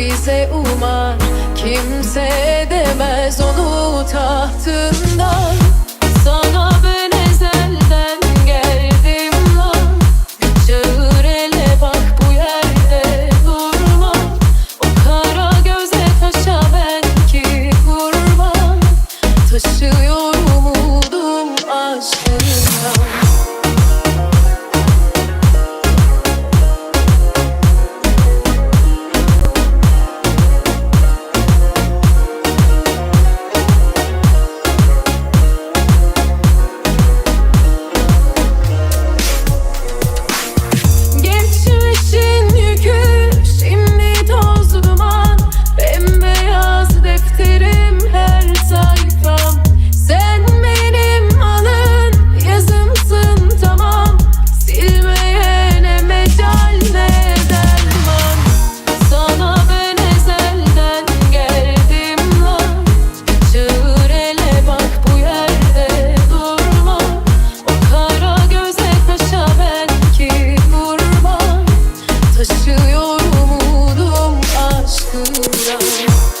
bize umar Kimse edemez onu tahtından Dance.